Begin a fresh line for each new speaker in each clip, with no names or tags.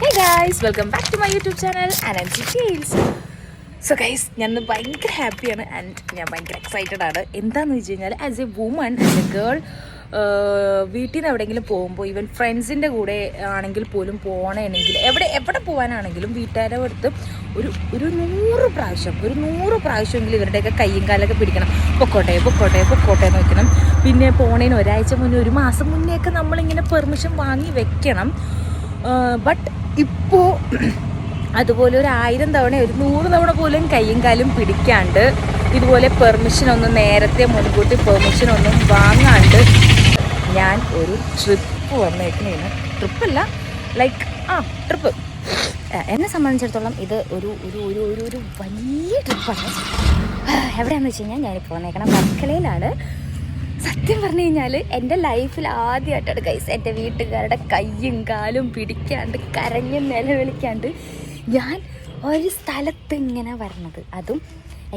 Hey guys welcome back to my YouTube channel and tales so guys ഞാൻ ഭയങ്കര ഹാപ്പിയാണ് and ഞാൻ ഭയങ്കര എക്സൈറ്റഡ് ആണ്. എന്താണെന്ന് വെച്ച് കഴിഞ്ഞാൽ as a woman as a girl വീട്ടിൽ നിന്ന് എവിടെയെങ്കിലും പോകുമ്പോൾ ഈവൻ ഫ്രണ്ട്സിന്റെ കൂടെ ആണെങ്കിൽ പോലും പോകണമെങ്കിൽ എവിടെ എവിടെ പോകാനാണെങ്കിലും വീട്ടുകാരുടെ അടുത്ത് ഒരു ഒരു നൂറ് പ്രാവശ്യം ഒരു നൂറ് പ്രാവശ്യമെങ്കിലും ഇവരുടെയൊക്കെ കയ്യും കാലൊക്കെ പിടിക്കണം. പൊക്കോട്ടെ പൊക്കോട്ടെ പൊക്കോട്ടെ എന്ന് വെക്കണം. പിന്നെ പോണേന് ഒരാഴ്ച മുന്നേ ഒരു മാസം മുന്നേ ഒക്കെ നമ്മളിങ്ങനെ പെർമിഷൻ വാങ്ങി വെക്കണം. ബട്ട് ഇപ്പോൾ അതുപോലെ ഒരു ആയിരം തവണ ഒരു നൂറ് തവണ പോലും കൈയും കാലും പിടിക്കാണ്ട് ഇതുപോലെ പെർമിഷൻ ഒന്നും നേരത്തെ മുൻകൂട്ടി പെർമിഷൻ ഒന്നും വാങ്ങാണ്ട് ഞാൻ ഒരു ട്രിപ്പ് വന്നേക്കുന്നതാണ് ട്രിപ്പല്ല ലൈക്ക് ആ ട്രിപ്പ് എന്നെ സംബന്ധിച്ചിടത്തോളം ഇത് ഒരു ഒരു ഒരു ഒരു ഒരു വലിയ ട്രിപ്പാണ് എവിടെയാണെന്ന് വെച്ച് കഴിഞ്ഞാൽ ഞാനിപ്പോൾ വന്നേക്കണം വർക്കലയിലാണ് സത്യം പറഞ്ഞു കഴിഞ്ഞാൽ എന്റെ ലൈഫിൽ ആദ്യമായിട്ടാണ് കൈസ് എന്റെ വീട്ടുകാരുടെ കയ്യും കാലും പിടിക്കാണ്ട് കരഞ്ഞ് നിലവിളിക്കാണ്ട് ഞാൻ ഒരു സ്ഥലത്ത് ഇങ്ങനെ വരണത്. അതും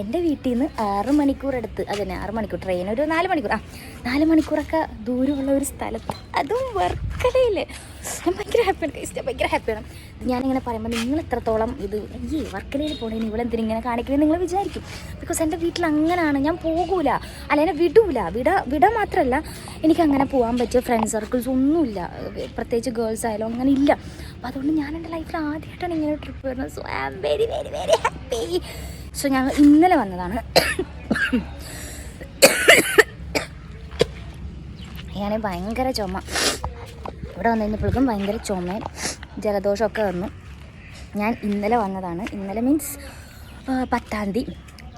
എന്റെ വീട്ടിൽ നിന്ന് ആറ് മണിക്കൂർ എടുത്ത് അതന്നെ ആറ് മണിക്കൂർ ട്രെയിൻ ഒരു നാല് മണിക്കൂർ. ആ നാല് മണിക്കൂറൊക്കെ ദൂരമുള്ള ഒരു സ്ഥലത്ത്. അതും വർക്കലയിൽ ഞാൻ ഭയങ്കര ഹാപ്പിയാണ് ഞാൻ ഭയങ്കര ഹാപ്പിയാണ് ഞാനിങ്ങനെ പറയുമ്പോൾ നിങ്ങൾ എത്രത്തോളം ഇത് ഈ വർക്കലയിൽ പോണേന് ഇവളെന്തിനും ഇങ്ങനെ കാണിക്കുന്നത് നിങ്ങൾ വിചാരിക്കും. ബിക്കോസ് എന്റെ വീട്ടിൽ അങ്ങനെയാണ് ഞാൻ പോകൂല. അല്ല എന്നെ വിടൂല. വിട വിട മാത്രമല്ല എനിക്ക് അങ്ങനെ പോകാൻ പറ്റിയ ഫ്രണ്ട് സർക്കിൾസ് ഒന്നുമില്ല. പ്രത്യേകിച്ച് ഗേൾസ് ആയാലും അങ്ങനെ ഇല്ല. അപ്പോൾ അതുകൊണ്ട് ഞാൻ എന്റെ ലൈഫിൽ ആദ്യമായിട്ടാണ് ഇങ്ങനെ ട്രിപ്പ് വരുന്നത്. So I am very very very happy so ഞങ്ങൾ ഇന്നലെ വന്നതാണ്. ഞാൻ ഭയങ്കര ചുമ. ഇവിടെ വന്നു കഴിഞ്ഞപ്പോഴേക്കും ഭയങ്കര ചുമയും ജലദോഷമൊക്കെ വന്നു. ഞാൻ ഇന്നലെ വന്നതാണ്. ഇന്നലെ മീൻസ് പത്താം തീയതി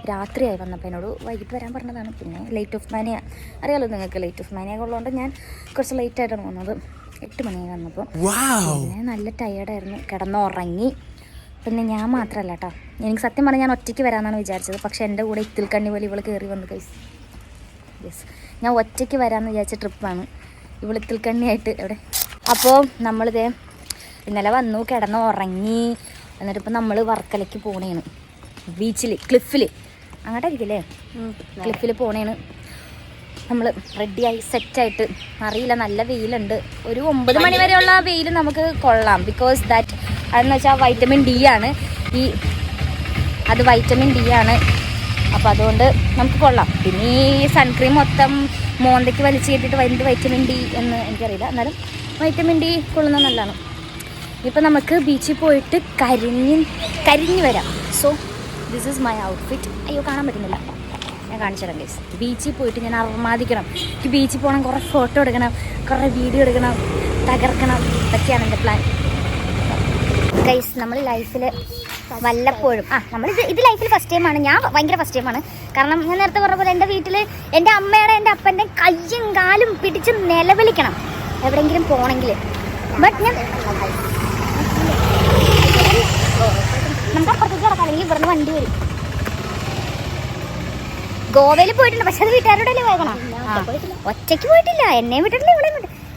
രാത്രിയായി വന്നപ്പോൾ എന്നോട് വൈകിട്ട് വരാൻ പറഞ്ഞതാണ്. പിന്നെ ലേറ്റ് ഓഫ് മാനിയ അറിയാലോ നിങ്ങൾക്ക് ലേറ്റ് ഓഫ് മാനിയ ഉള്ളതുകൊണ്ട് ഞാൻ കുറച്ച് ലേറ്റ് ആയിട്ടാണ് വന്നത്. എട്ട് മണിയായി വന്നപ്പോൾ. പിന്നെ നല്ല ടയേർഡായിരുന്നു കിടന്നുറങ്ങി. പിന്നെ ഞാൻ മാത്രമല്ല കേട്ടോ എനിക്ക് സത്യം പറഞ്ഞാൽ ഞാൻ ഒറ്റയ്ക്ക് വരാമെന്നാണ് വിചാരിച്ചത്. പക്ഷേ എന്റെ കൂടെ ഇത്തിൽക്കണ്ണി പോലെ ഇവൾ കയറി വന്നു കൈസ് യെസ് ഞാൻ ഒറ്റയ്ക്ക് വരാമെന്ന് വിചാരിച്ച ട്രിപ്പാണ് ഇവൾ ഇത്തിൽക്കണ്ണിയായിട്ട് എവിടെ? അപ്പോൾ നമ്മളിതേ ഇന്നലെ വന്നു കിടന്ന് ഉറങ്ങി. എന്നിട്ടിപ്പോൾ നമ്മൾ വർക്കലയ്ക്ക് പോണേണ്. ബീച്ചിൽ ക്ലിഫിൽ അങ്ങോട്ടായിരിക്കില്ലേ? ക്ലിഫിൽ പോണേണ്. നമ്മൾ റെഡിയായി സെറ്റായിട്ട് അറിയില്ല നല്ല വെയിലുണ്ട്. ഒരു ഒമ്പത് മണി വരെയുള്ള വെയിൽ നമുക്ക് കൊള്ളാം. ബിക്കോസ് ദാറ്റ് അതെന്ന് വെച്ചാൽ വൈറ്റമിൻ ഡി ആണ്. ഈ അത് വൈറ്റമിൻ ഡി ആണ്. അപ്പം അതുകൊണ്ട് നമുക്ക് കൊള്ളാം. പിന്നെ ഈ സൺക്രീം മൊത്തം മോന്തയ്ക്ക് വലിച്ചു കയറ്റിയിട്ട് എന്ത് വൈറ്റമിൻ ഡി എന്ന് എനിക്കറിയില്ല. എന്നാലും വൈറ്റമിൻ ഡി കൊള്ളുന്നത് നല്ലതാണ്. ഇപ്പം നമുക്ക് ബീച്ചിൽ പോയിട്ട് കരിഞ്ഞ് കരിഞ്ഞു വരാം. So this is my outfit അയ്യോ കാണാൻ പറ്റുന്നില്ല. ഞാൻ കാണിച്ചു തരാം ഗൈസ് ബീച്ചിൽ പോയിട്ട് ഞാൻ അർമാദിക്കണം. എനിക്ക് ബീച്ചിൽ പോകണം കുറേ ഫോട്ടോ എടുക്കണം കുറേ വീഡിയോ എടുക്കണം തകർക്കണം. ഇതൊക്കെയാണ് എന്റെ പ്ലാൻ ഗൈസ് നമ്മൾ ലൈഫിൽ വല്ലപ്പോഴും ആ നമ്മൾ ഇത് ലൈഫിൽ ഫസ്റ്റ് ടൈമാണ് ഞാൻ ഭയങ്കര ഫസ്റ്റ് ടൈമാണ് കാരണം ഞാൻ നേരത്തെ പറഞ്ഞ പോലെ എന്റെ വീട്ടിൽ എന്റെ അമ്മയുടെ എന്റെ അപ്പന്റെ കയ്യും കാലും പിടിച്ച് നിലവിളിക്കണം എവിടെയെങ്കിലും പോകണമെങ്കിൽ ബട്ട് ഞാൻ നമുക്ക് അപ്പുറത്തേക്ക് കിടക്കാം ഇവിടുന്ന് വണ്ടി വരും. ഗോവയിൽ പോയിട്ടുണ്ട്. പക്ഷെ അത് വീട്ടുകാരോടല്ലേ പോകണം ഒറ്റയ്ക്ക് പോയിട്ടില്ല. എന്നെ വിട്ടിട്ടില്ല ഇവിടെ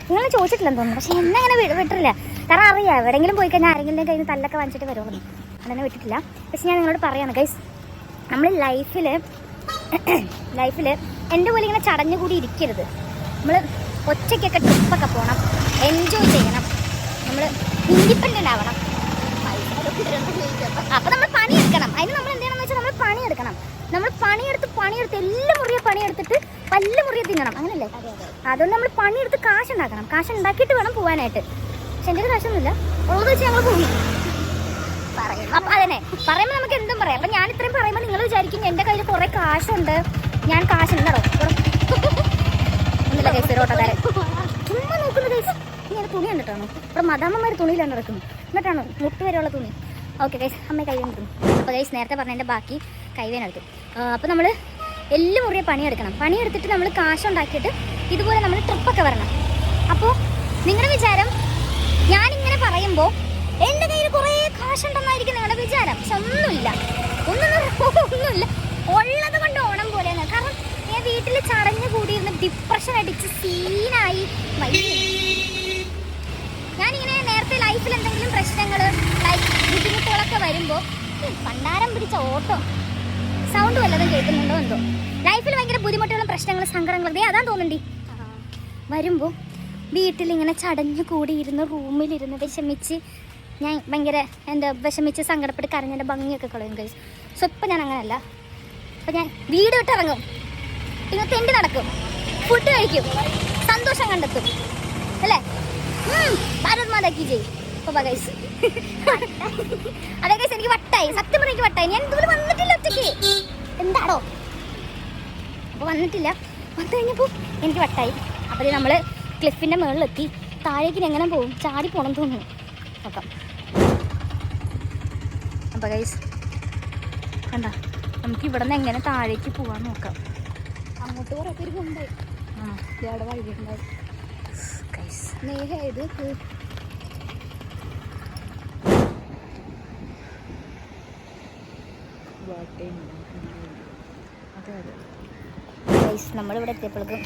നിങ്ങൾ ചോദിച്ചിട്ടില്ലെന്ന് തോന്നുന്നു. പക്ഷെ എന്നെ അങ്ങനെ വിട്ടിട്ടില്ല. കാരണം അറിയാം എവിടെയെങ്കിലും പോയി കഴിഞ്ഞാൽ ആരെങ്കിലും കയ്യിൽ നിന്ന് തല്ലൊക്കെ വാങ്ങിച്ചിട്ട് വരുമെന്ന് അങ്ങനെ വിട്ടിട്ടില്ല. പക്ഷെ ഞാൻ നിങ്ങളോട് പറയാണ് ഗൈസ് നമ്മൾ ലൈഫിൽ ലൈഫിൽ എന്റെ പോലെ ഇങ്ങനെ ചടഞ്ഞു കൂടി ഇരിക്കരുത്. നമ്മൾ ഒറ്റയ്ക്കൊക്കെ ട്രിപ്പൊക്കെ പോകണം എൻജോയ് ചെയ്യണം. നമ്മൾ ഇൻഡിപെൻഡന്റ് ആവണം. അപ്പം നമ്മൾ പണിയെടുക്കണം. അതിന് നമ്മൾ എന്ത് ചെയ്യണം വെച്ചാൽ നമ്മൾ പണിയെടുക്കണം. നമ്മൾ പണിയെടുത്ത് പണിയെടുത്ത് എല്ലാം മുറിയെ പണിയെടുത്തിട്ട് പല്ല് മുറിയെ തിന്നണം. അങ്ങനല്ലേ? അതുകൊണ്ട് നമ്മൾ പണിയെടുത്ത് കാശ് ഉണ്ടാക്കണം കാശ് ഉണ്ടാക്കിയിട്ട് വേണം പോകാനായിട്ട് പക്ഷെ എന്റെ കാശൊന്നുമില്ല ഉള്ളത് വെച്ച് ഞങ്ങൾ പോയി. അപ്പൊ അതന്നെ. പറയുമ്പോൾ നമുക്ക് എന്തും പറയാം. അപ്പൊ ഞാൻ ഇത്രയും പറയുമ്പോൾ നിങ്ങൾ വിചാരിക്കും എന്റെ കയ്യിൽ കുറേ കാശുണ്ട്. ഞാൻ കാശുണ്ടോ ഒന്നില്ല കേസ് ഓട്ടോക്കാരൻ. ചുമ്മാ നോക്കുന്നു കേസ് ഇങ്ങനെ തുണി കണ്ടിട്ടാണോ? ഇവിടെ മദാമ്മമാർ തുണിയിലാണ് നടക്കുന്നത് എന്നിട്ടാണ്? മുട്ട് വരെയുള്ള തുണി. ഓക്കെ ഗൈസ് അമ്മ കൈ വേണം അപ്പോൾ ഗൈസ് നേരത്തെ പറഞ്ഞതിന്റെ ബാക്കി കൈവേന എടുത്തു. അപ്പോൾ നമ്മൾ എല്ലാം മുറിയെ പണിയെടുക്കണം. പണിയെടുത്തിട്ട് നമ്മൾ കാശുണ്ടാക്കിയിട്ട് ഇതുപോലെ നമ്മൾ ട്രിപ്പൊക്കെ വരണം. അപ്പോൾ നിങ്ങളുടെ വിചാരം ഞാനിങ്ങനെ പറയുമ്പോൾ എന്റെ കയ്യിൽ കുറേ കാശുണ്ടെന്നായിരിക്കും നിങ്ങളുടെ വിചാരം. പക്ഷെ ഒന്നുമില്ല. ഒന്നും ഒന്നുമില്ല. ഉള്ളത് കൊണ്ട് ഓണം പോലെയാണ്. കാരണം ഞാൻ വീട്ടിൽ ചടഞ്ഞു കൂടിയിരുന്ന് ഡിപ്രഷൻ അടിച്ച് സീനായി ഞാനിങ്ങനെ നേരത്തെ ലൈഫിൽ എന്തെങ്കിലും പ്രശ്നങ്ങൾ ബുദ്ധിമുട്ടുകളൊക്കെ വരുമ്പോൾ പണ്ടാരം പിടിച്ച ഓട്ടോ. സൗണ്ട് വല്ലതും കേൾക്കുന്നുണ്ടോ എന്തോ? ലൈഫിൽ ഭയങ്കര ബുദ്ധിമുട്ടുകളും പ്രശ്നങ്ങളും സങ്കടങ്ങളും. അതാ തോന്നുന്നുണ്ട്. വരുമ്പോൾ വീട്ടിലിങ്ങനെ ചടഞ്ഞു കൂടിയിരുന്ന് റൂമിലിരുന്ന് വിഷമിച്ച് ഞാൻ ഭയങ്കര എന്റെ വിഷമിച്ച് സങ്കടപ്പെട്ട് കരഞ്ഞതിന്റെ ഭംഗിയൊക്കെ കളയും കഴിച്ചു സോ ഇപ്പം ഞാൻ അങ്ങനെയല്ല അപ്പം ഞാൻ വീട് വിട്ട് ഇറങ്ങും. പിന്നെ തെണ്ടി നടക്കും. ഫുഡ് കഴിക്കും. സന്തോഷം കണ്ടെത്തും. അല്ലേ? ഭാരത് മാതാക്കി ചെയ്യും ഇപ്പൊ ഗൈസ് അതെ ഗൈസ് എനിക്ക് വട്ടായി. സത്യം പറഞ്ഞ എനിക്ക് വട്ടായി. ഞാൻ ഇതുപോലെ വന്നിട്ടില്ല ഒറ്റയ്ക്ക്. എന്താണോ അപ്പോൾ വന്നിട്ടില്ല. വന്നു കഴിഞ്ഞപ്പോൾ എനിക്ക് വട്ടായി. അപ്പോൾ നമ്മൾ ക്ലിഫിന്റെ മുകളിലെത്തി താഴേക്ക് എങ്ങനെ പോകും? ചാടി പോകണം തോന്നുന്നു. നോക്കാം അപ്പോൾ ഗൈസ് കണ്ട നമുക്ക് ഇവിടെ നിന്ന് എങ്ങനെ താഴേക്ക് പോകാൻ നോക്കാം. അങ്ങോട്ട് കുറേ പേര് ആ. ഇവിടെ വഴിയുണ്ടായി. ഗൈസ് നേഹ ഇത് ഗൈസ് നമ്മളിവിടെ എത്തിയപ്പോഴേക്കും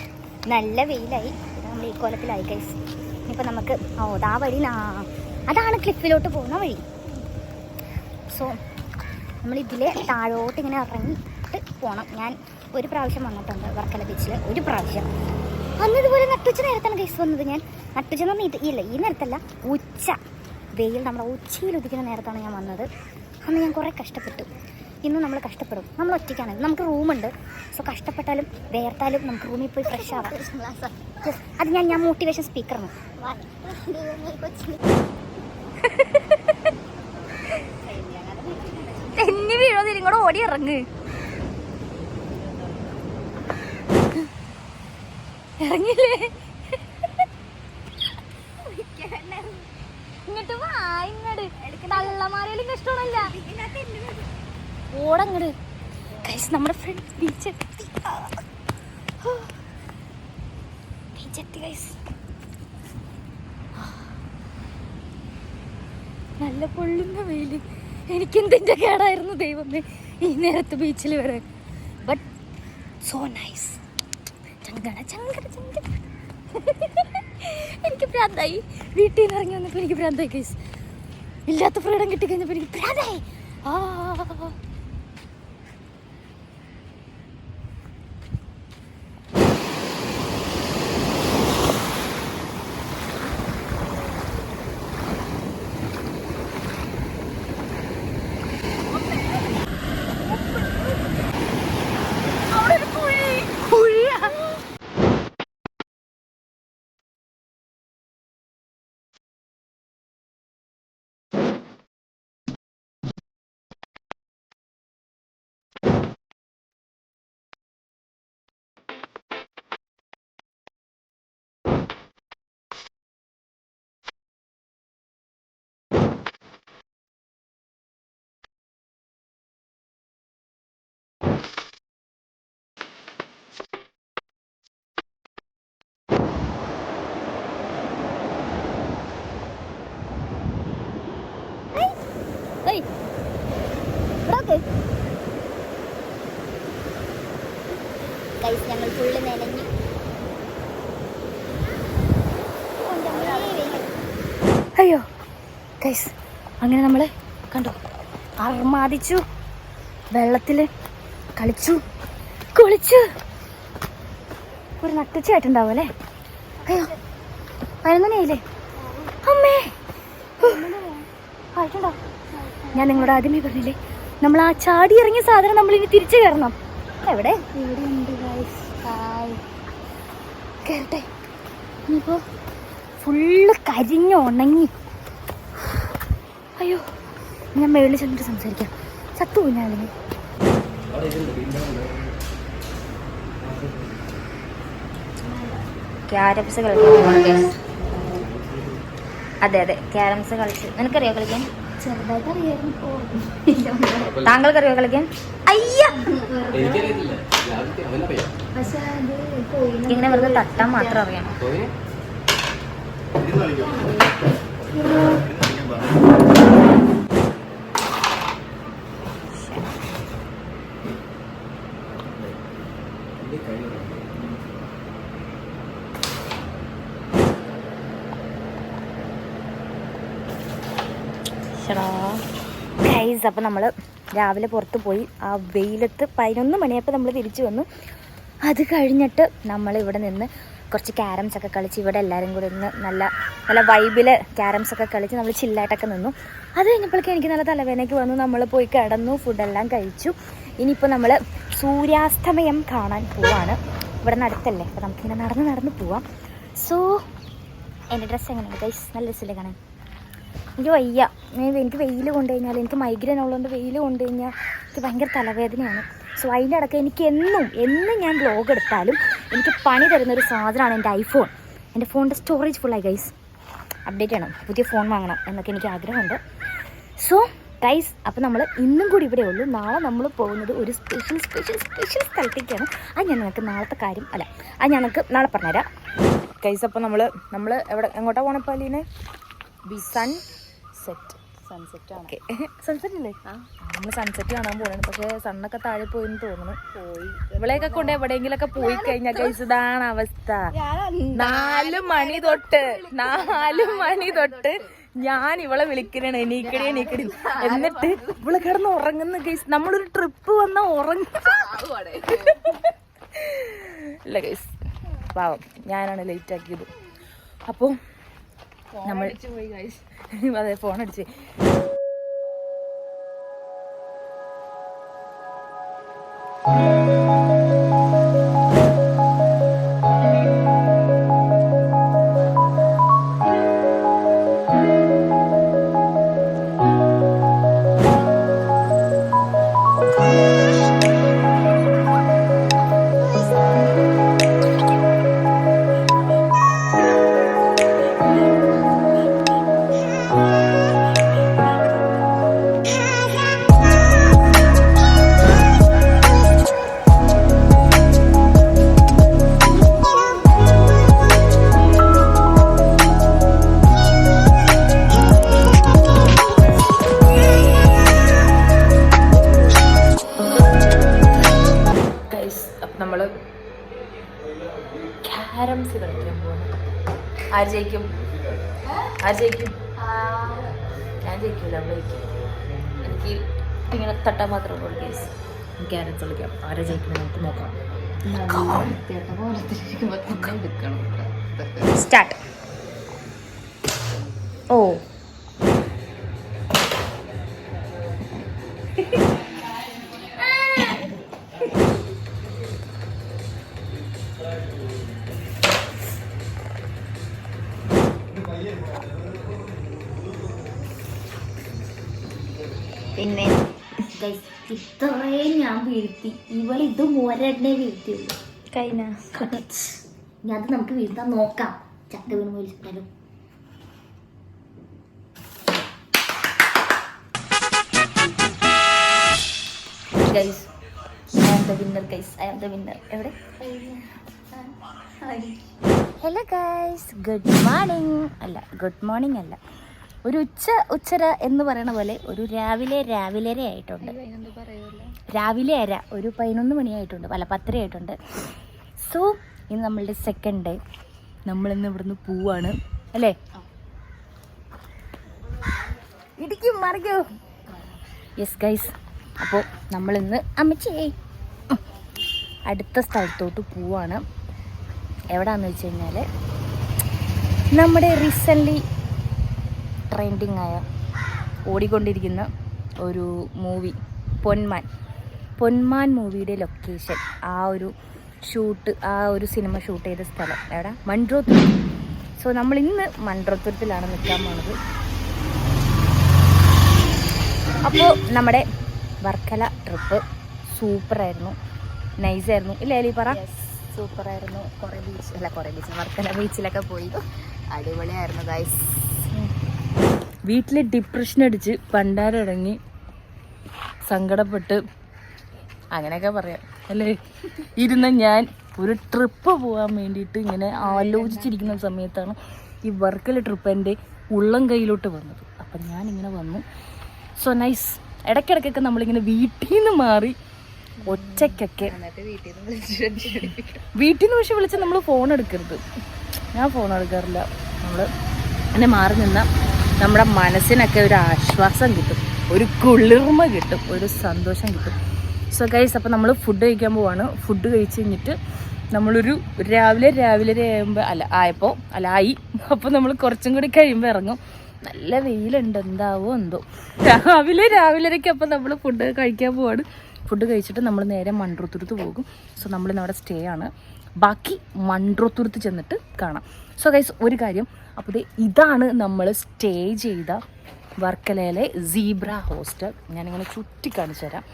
നല്ല വെയിലായി. നമ്മൾ ഈ കോലത്തിലായി ഗൈസ് ഇനിയിപ്പോൾ നമുക്ക് ഓ ആ വഴി അതാണ് ക്ലിഫിലോട്ട് പോകുന്ന വഴി. സോ നമ്മൾ ഇതിലെ താഴോട്ട് ഇങ്ങനെ ഇറങ്ങിയിട്ട് പോകണം ഞാൻ ഒരു പ്രാവശ്യം വന്നിട്ടുണ്ട് വർക്കല ബീച്ചിൽ ഒരു പ്രാവശ്യം. അന്ന് ഇതുപോലെ നട്ടുച്ച നേരത്താണ് ഗൈസ് വന്നത് ഞാൻ. നട്ടുച്ച എന്ന് പറഞ്ഞാൽ ഇല്ല ഈ നേരത്തല്ല. ഉച്ച. വെയിൽ നമ്മുടെ ഉച്ചയിൽ ഉദിക്കുന്ന നേരത്താണ് ഞാൻ വന്നത്. അന്ന് ഞാൻ കുറേ കഷ്ടപ്പെട്ടു. ഇന്ന് നമ്മൾ കഷ്ടപ്പെടും. നമ്മൾ ഒറ്റയ്ക്കാണ്. നമുക്ക് റൂമുണ്ട്. സോ കഷ്ടപ്പെട്ടാലും വേർത്താലും നമുക്ക് റൂമിൽ പോയി ഫ്രഷ് ആവാം. അത് ഞാൻ ഞാൻ മോട്ടിവേഷൻ സ്പീക്കറാണ് തെന്നി വീഴോ ഇങ്ങോട്ട് ഓടി ഇറങ്ങ്. ഇറങ്ങില്ലേ? ഇങ്ങോട്ട് വാ ഇങ്ങോട്ട് തള്ളമാരയിലും ഇഷ്ടമാണല്ല ഓടങ്ങട്. ഗൈസ് നമ്മുടെ ഫ്രണ്ട് ബീച്ച് എത്തി ബീച്ച് എത്തി ഗൈസ് നല്ല പൊള്ളുന്ന വെയിൽ. എനിക്കെന്തിന്റെ കേടായിരുന്നു ദൈവമേ ഈ നേരത്ത് ബീച്ചിൽ വരെ. ബട്ട് സോ നൈസ് ചങ്കട ചങ്കട ചങ്കട. എനിക്ക് ഭ്രാന്തായി വീട്ടിൽ നിന്ന് ഇറങ്ങി വന്നപ്പോൾ എനിക്ക് ഭ്രാന്തായി കേസ് ഇല്ലാത്ത ഫ്രീഡം കിട്ടിക്കഴിഞ്ഞപ്പോൾ എനിക്ക് ഭ്രാന്തായി ആ ഏയ് ഇവിടെ ഗൈസ് ഞങ്ങൾ ഫുള്ള് നനഞ്ഞു അയ്യോ ഗൈസ് അങ്ങനെ നമ്മൾ കണ്ടു? അർമാദിച്ചു വെള്ളത്തിൽ കളിച്ചു കുളിച്ചു. ഒരു നട്ടുച്ചയായിട്ടുണ്ടാവും അല്ലേ? അയ്യോ പതിനൊന്നണിയായില്ലേ അമ്മേ. ആയിട്ടുണ്ടോ? ഞാൻ നിങ്ങളോട് ആദ്യമേ പറഞ്ഞില്ലേ നമ്മൾ ആ ചാടി ഇറങ്ങിയ സാധനം നമ്മൾ ഇനി തിരിച്ചു കയറണം. എവിടെ? ഇവിടെ ഉണ്ട് കയറട്ടെ ഇനിയിപ്പോ ഫുള്ള് കരിഞ്ഞ് ഉണങ്ങി. അയ്യോ ഞാൻ മേളിൽ ചെന്നിട്ട് സംസാരിക്കാം. ചത്തു ഞാൻ
ക്യാരംസ് കളിക്കാൻ അതെ അതെ ക്യാരംസ് കളിച്ച്. നിനക്കറിയോ കളിക്കാൻ? താങ്കൾക്കറിയോ കളിക്കാൻ? അയ്യ! ഇങ്ങനെ വെറുതെ തട്ടാൻ മാത്രം അറിയാം
സോനിയ
ഗൈസ് അപ്പം നമ്മൾ രാവിലെ പുറത്ത് പോയി ആ വെയിലത്ത് പതിനൊന്ന് മണിയപ്പോൾ നമ്മൾ തിരിച്ചു വന്നു. അത് കഴിഞ്ഞിട്ട് നമ്മൾ ഇവിടെ നിന്ന്
കുറച്ച് ക്യാരംസ് ഒക്കെ കളിച്ച് ഇവിടെ എല്ലാവരും കൂടി ഒന്ന് നല്ല നല്ല വൈബിൽ ക്യാരംസ് ഒക്കെ കളിച്ച് നമ്മൾ ചില്ലായിട്ടൊക്കെ നിന്നു. അത് കഴിഞ്ഞപ്പോഴേക്കും എനിക്ക് നല്ല തലവേദനയ്ക്ക് വന്നു. നമ്മൾ പോയി കിടന്നു ഫുഡെല്ലാം കഴിച്ചു. ഇനിയിപ്പോൾ നമ്മൾ സൂര്യാസ്തമയം കാണാൻ പോവാണ്. ഇവിടെ നിന്ന് അടുത്തല്ലേ? അപ്പോൾ നമുക്കിങ്ങനെ നടന്ന് നടന്ന് പോവാം. സോ എന്റെ ഡ്രസ്സ് എങ്ങനെയാണ് ഗൈസ് നല്ല ഡ്രസ്സല്ലേ കാണാൻ? എനിക്ക് വയ്യ. എനിക്ക് വെയിൽ കൊണ്ടു കഴിഞ്ഞാൽ എനിക്ക് മൈഗ്രെയിൻ ഉള്ളതുകൊണ്ട് വെയിൽ കൊണ്ടു കഴിഞ്ഞാൽ എനിക്ക് ഭയങ്കര തലവേദനയാണ്. സോ അതിന്റെ അടക്കം എനിക്ക് എന്നും എന്നും ഞാൻ ബ്ലോഗ് എടുത്താലും എനിക്ക് പണി തരുന്ന ഒരു സാധനമാണ് എന്റെ ഐഫോൺ എന്റെ ഫോണിന്റെ സ്റ്റോറേജ് ഫുള്ളായി ഗൈസ് അപ്ഡേറ്റ് ചെയ്യണം. പുതിയ ഫോൺ വാങ്ങണം എന്നൊക്കെ എനിക്ക് ആഗ്രഹമുണ്ട്. സോ ഗൈസ് അപ്പോൾ നമ്മൾ ഇന്നും കൂടി ഇവിടെ ഉള്ളൂ. നാളെ നമ്മൾ പോകുന്നത് ഒരു സ്പെഷ്യൽ സ്പെഷ്യൽ സ്പെഷ്യൽ സ്ഥലത്തേക്കാണ്. അത് ഞാൻ നിങ്ങൾക്ക് നാളത്തെ കാര്യം അല്ല അത് ഞാൻ നിങ്ങൾക്ക് നാളെ പറഞ്ഞുതരാം.
ഗൈസ് അപ്പോൾ നമ്മൾ നമ്മൾ എവിടെ എങ്ങോട്ടാണ് പോണേ പാലീനെ? സൺ സെറ്റ്
സൺസെറ്റ് ആണ്.
സൺസെറ്റ് അല്ലേ നമ്മൾ സൺസെറ്റ് കാണാൻ പോകണം പക്ഷെ സണ്ണൊക്കെ താഴെ പോയി തോന്നുന്നു. പോയി. ഇവളെയൊക്കെ കൊണ്ട് എവിടെയെങ്കിലൊക്കെ പോയി കഴിഞ്ഞാൽ കഴിച്ചതാണ് ഇതാണ് അവസ്ഥ. നാല് മണി തൊട്ട് നാല് മണി തൊട്ട് ഞാൻ ഇവളെ വിളിക്കണേ എണീക്കടി എണീക്കടി. എന്നിട്ട് ഇവൾ കിടന്ന് ഉറങ്ങുന്ന കേസ് നമ്മളൊരു ട്രിപ്പ് വന്ന ഉറങ്ങ. ഇല്ല പാവം. ഞാനാണ് ലേറ്റ് ആക്കിയത്. അപ്പോൾ നമ്മൾ അതെ ഫോൺ അടിച്ച് ആര് ജയിക്കും? ആര് ജയിക്കും? ഞാൻ ജയിക്കില്ല അവൾ ജയിക്കും. എനിക്ക് ഇങ്ങനെ തട്ടാൻ മാത്രമേ ഉള്ളൂ കേസ് എനിക്ക് ആരെ കളിക്കാം. ആരെ ജയിക്കണം നമുക്ക് നോക്കാം. സ്റ്റാർട്ട് ഓ.
പിന്നെ ഇത്രയും ഞാൻ വീഴ്ത്തി. ഇവൾ ഇത് ഒരെണ്ണേ വീഴ്ത്തിയുള്ളൂ.
കഴിഞ്ഞ?
ഇനി അത് നമുക്ക് വീഴ്ത്താൻ നോക്കാം. ചക്ക വീണ് വിളിച്ചിട്ടാലും
guys I am the winner guys I am the winner എവിടെ?
ഹലോ ഗൈസ് ഗുഡ് മോർണിംഗ് അല്ല ഗുഡ് മോർണിംഗ് അല്ല. ഒരു ഉച്ച ഉച്ചര എന്ന് പറയണ പോലെ ഒരു രാവിലെ രാവിലര ആയിട്ടുണ്ട്. രാവിലെ അര ഒരു പതിനൊന്ന് മണിയായിട്ടുണ്ട് അല്ല പത്തര ആയിട്ടുണ്ട്. സോ ഇന്ന് നമ്മളുടെ സെക്കൻഡ് ഡേ
നമ്മളിന്ന് ഇവിടുന്ന് പോവാണ്. അല്ലേ?
ഇടിക്കും മറിക്കോ. യെസ് ഗൈസ് അപ്പോൾ നമ്മളിന്ന് അമ്മച്ചേ അടുത്ത സ്ഥലത്തോട്ട് പോവാണ്. എവിടാന്ന് വെച്ച് കഴിഞ്ഞാൽ നമ്മുടെ റീസെന്റ്ലി ട്രെൻഡിങ് ആയ ഓടിക്കൊണ്ടിരിക്കുന്ന ഒരു മൂവി പൊന്മാൻ. പൊന്മാൻ മൂവിയുടെ ലൊക്കേഷൻ ആ ഒരു ഷൂട്ട് ആ ഒരു സിനിമ ഷൂട്ട് ചെയ്ത സ്ഥലം എവിടെ? മൺട്രോത്തുരുത്ത് സോ നമ്മൾ ഇന്ന് മൺട്രോത്തുരത്തിലാണ് നിൽക്കാൻ പോണത്. അപ്പോൾ നമ്മുടെ വർക്കല ട്രിപ്പ് സൂപ്പറായിരുന്നു. നൈസായിരുന്നു ഇല്ലേ അലി പറ.
സൂപ്പറായിരുന്നു. കുറേ ബീച്ച് അല്ല കുറേ ബീച്ച് വർക്കല ബീച്ചിലൊക്കെ പോയി. അടിപൊളിയായിരുന്നു ഗൈസ് വീട്ടിൽ ഡിപ്രഷൻ അടിച്ച് പണ്ടാരടങ്ങി സങ്കടപ്പെട്ട് അങ്ങനെയൊക്കെ പറയാം. അല്ലേ? ഇരുന്ന ഞാൻ ഒരു ട്രിപ്പ് പോകാൻ വേണ്ടിയിട്ട് ഇങ്ങനെ ആലോചിച്ചിരിക്കുന്ന സമയത്താണ് ഈ വർക്കല ട്രിപ്പ് എന്റെ ഉള്ളം കയ്യിലോട്ട് വന്നത്. അപ്പം ഞാനിങ്ങനെ വന്നു. സോ നൈസ് ഇടയ്ക്കിടയ്ക്കൊക്കെ നമ്മളിങ്ങനെ വീട്ടിൽ നിന്ന് മാറി ഒറ്റയ്ക്കൊക്കെ വീട്ടിൽ നിന്ന് പക്ഷെ വിളിച്ച് നമ്മൾ ഫോൺ എടുക്കരുത്. ഞാൻ ഫോൺ എടുക്കാറില്ല. നമ്മൾ എന്നെ മാറി നിന്നാൽ നമ്മുടെ മനസ്സിനൊക്കെ ഒരു ആശ്വാസം കിട്ടും ഒരു കുളിർമ കിട്ടും ഒരു സന്തോഷം കിട്ടും. സോ ഗൈസ് അപ്പോൾ നമ്മൾ ഫുഡ് കഴിക്കാൻ പോവാണ്. ഫുഡ് കഴിച്ച് കഴിഞ്ഞിട്ട് നമ്മളൊരു രാവിലെ രാവിലെ ആകുമ്പോൾ അല്ല ആയപ്പോൾ അല്ല ആയി. അപ്പോൾ നമ്മൾ കുറച്ചും കൂടി കഴിയുമ്പോൾ ഇറങ്ങും. നല്ല വെയിലുണ്ട് എന്താവോ എന്തോ. രാവിലെ രാവിലരയ്ക്ക് അപ്പോൾ നമ്മൾ ഫുഡ് കഴിക്കാൻ പോവാണ്. ഫുഡ് കഴിച്ചിട്ട് നമ്മൾ നേരെ മൺട്രോത്തുരുത്ത് പോകും. സോ നമ്മളിന്ന് അവിടെ സ്റ്റേ ആണ്. ബാക്കി മൺട്രോത്തുരുത്ത് ചെന്നിട്ട് കാണാം. സോ ഗൈസ് ഒരു കാര്യം അപ്പോൾ ഇത് ഇതാണ് നമ്മൾ സ്റ്റേ ചെയ്ത വർക്കലയിലെ സീബ്ര ഹോസ്റ്റൽ. ഞാനിങ്ങനെ ചുറ്റി കാണിച്ചു തരാം.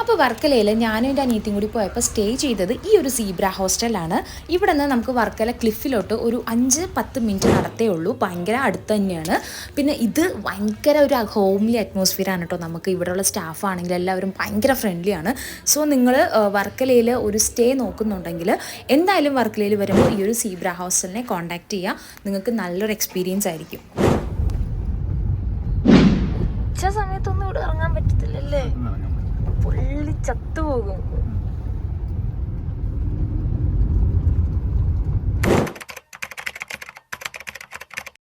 അപ്പോൾ വർക്കലയിൽ ഞാനും എന്റെ അനിയത്തിയും കൂടി പോയപ്പോൾ സ്റ്റേ ചെയ്തത് ഈ ഒരു സീബ്ര ഹോസ്റ്റലാണ്. ഇവിടെ നിന്ന് നമുക്ക് വർക്കല ക്ലിഫിലോട്ട് ഒരു അഞ്ച് പത്ത് മിനിറ്റ് നടത്തേ ഉള്ളൂ. ഭയങ്കര അടുത്ത് തന്നെയാണ്. പിന്നെ ഇത് ഭയങ്കര ഒരു ഹോംലി അറ്റ്മോസ്ഫിയർ ആണ് കേട്ടോ നമുക്ക് ഇവിടെയുള്ള സ്റ്റാഫ് ആണെങ്കിൽ എല്ലാവരും ഭയങ്കര ഫ്രണ്ട്ലിയാണ് സോ നിങ്ങൾ വർക്കലയിൽ ഒരു സ്റ്റേ നോക്കുന്നുണ്ടെങ്കിൽ എന്തായാലും വർക്കലയിൽ വരുമ്പോൾ ഈ ഒരു സീബ്ര ഹോസ്റ്റലിനെ കോൺടാക്റ്റ് ചെയ്യുക നിങ്ങൾക്ക് നല്ലൊരു എക്സ്പീരിയൻസ് ആയിരിക്കും. ഉച്ച സമയത്തൊന്നും ഇവിടെ ഇറങ്ങാൻ പറ്റത്തില്ലല്ലേ? 진짜 또 오고